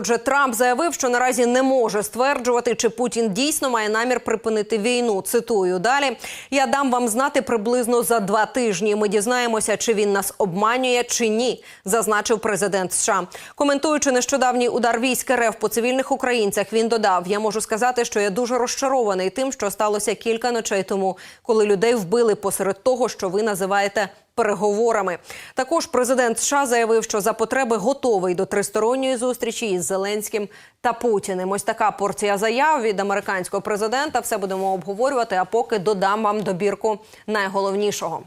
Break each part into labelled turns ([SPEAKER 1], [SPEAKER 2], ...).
[SPEAKER 1] Отже, Трамп заявив, що наразі не може стверджувати, чи Путін дійсно має намір припинити війну. Цитую далі: я дам вам знати приблизно за два тижні. Ми дізнаємося, чи він нас обманює, чи ні, зазначив президент США. Коментуючи нещодавній удар військ РФ по цивільних українцях, він додав: Я можу сказати, що я дуже розчарований тим, що сталося кілька ночей тому, коли людей вбили посеред того, що ви називаєте переговорами. Також президент США заявив, що за потреби готовий до тристоронньої зустрічі із Зеленським та Путіним. Ось така порція заяв від американського президента. Все будемо обговорювати. А поки додам вам добірку найголовнішого.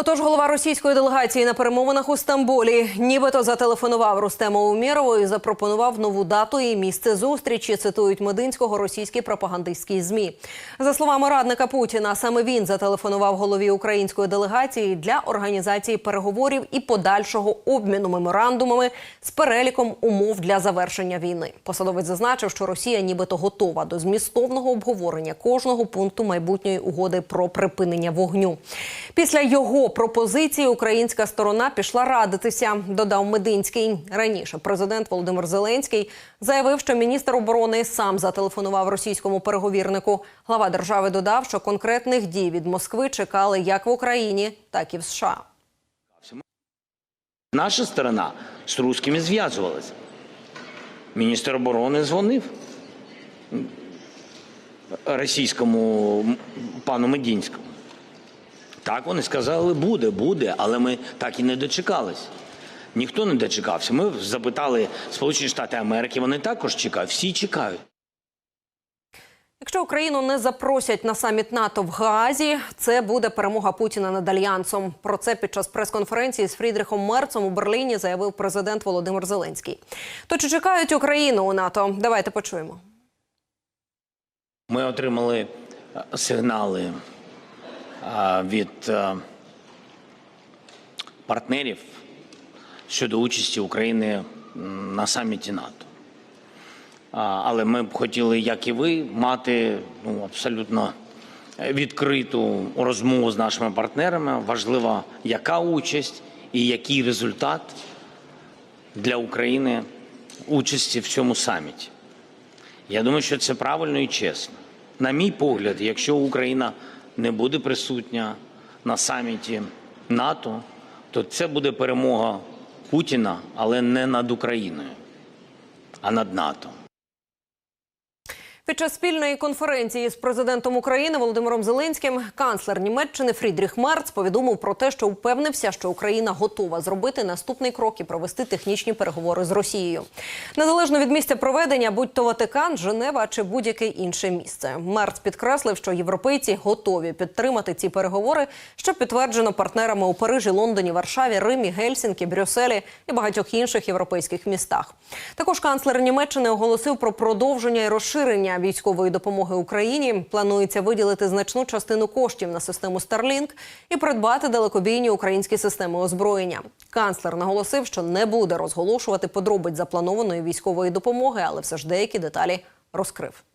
[SPEAKER 1] Отож, голова російської делегації на перемовинах у Стамбулі нібито зателефонував Рустему Умєрову і запропонував нову дату і місце зустрічі. Цитують Мединського російські пропагандистські змі. За словами радника Путіна, саме він зателефонував голові української делегації для організації переговорів і подальшого обміну меморандумами з переліком умов для завершення війни. Посадовець зазначив, що Росія нібито готова до змістовного обговорення кожного пункту майбутньої угоди про припинення вогню. Після його пропозиції українська сторона пішла радитися. Додав Мединський раніше. Президент Володимир Зеленський заявив, що міністр оборони сам зателефонував російському переговірнику. Глава держави додав, що конкретних дій від Москви чекали як в Україні, так і в США.
[SPEAKER 2] Наша сторона з русскими зв'язувалася. Міністр оборони дзвонив російському пану Медінському. Так вони сказали, буде, буде, але ми так і не дочекались. Ніхто не дочекався. Ми запитали Сполучені Штати Америки, вони також чекають, всі чекають.
[SPEAKER 1] Якщо Україну не запросять на саміт НАТО в Гаазі, це буде перемога Путіна над альянсом. Про це під час прес-конференції з Фрідрихом Мерцем у Берліні заявив президент Володимир Зеленський. То чи чекають Україну у НАТО? Давайте почуємо.
[SPEAKER 2] Ми отримали е, сигнали від е, партнерів щодо участі України на саміті НАТО. Але ми б хотіли, як і ви, мати ну, абсолютно відкриту розмову з нашими партнерами. Важлива, яка участь і який результат для України участі в цьому саміті. Я думаю, що це правильно і чесно. На мій погляд, якщо Україна не буде присутня на саміті НАТО, то це буде перемога Путіна, але не над Україною, а над НАТО.
[SPEAKER 1] Під час спільної конференції з президентом України Володимиром Зеленським канцлер Німеччини Фрідріх Мерц повідомив про те, що впевнився, що Україна готова зробити наступний крок і провести технічні переговори з Росією. Незалежно від місця проведення, будь то Ватикан, Женева чи будь-яке інше місце. Мерц підкреслив, що європейці готові підтримати ці переговори, що підтверджено партнерами у Парижі, Лондоні, Варшаві, Римі, Гельсінкі, Брюсселі і багатьох інших європейських містах. Також канцлер Німеччини оголосив про продовження і розширення військової допомоги Україні. Планується виділити значну частину коштів на систему Starlink і придбати далекобійні українські системи озброєння. Канцлер наголосив, що не буде розголошувати подробиць запланованої військової допомоги, але все ж деякі деталі розкрив.